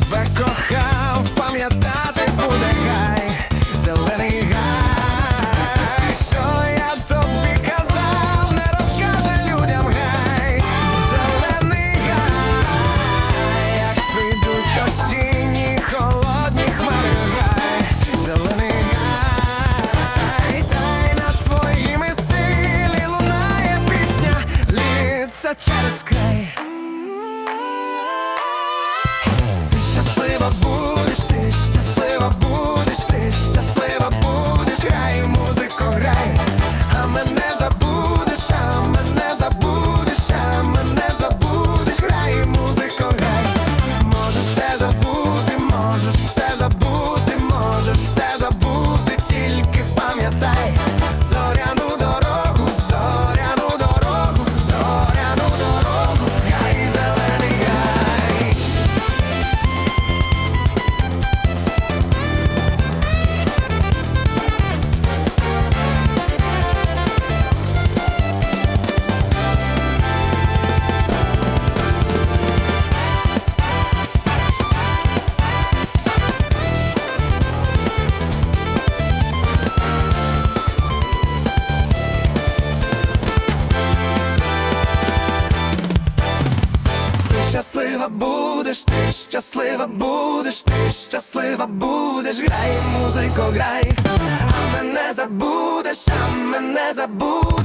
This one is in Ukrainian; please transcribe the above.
тебе кохав, пам'ятати буде хай, зелений гай, що я тобі казав, не розкаже людям гай, зелений гай, як прийдуть осінні холодні хмари гай, зелений гай, та й над твоїми силі лунає пісня, літься через. pela bolha. щаслива будеш, ти щаслива будеш, ти щаслива будеш, грай, музико, грай, а мене забудеш, а мене забудеш.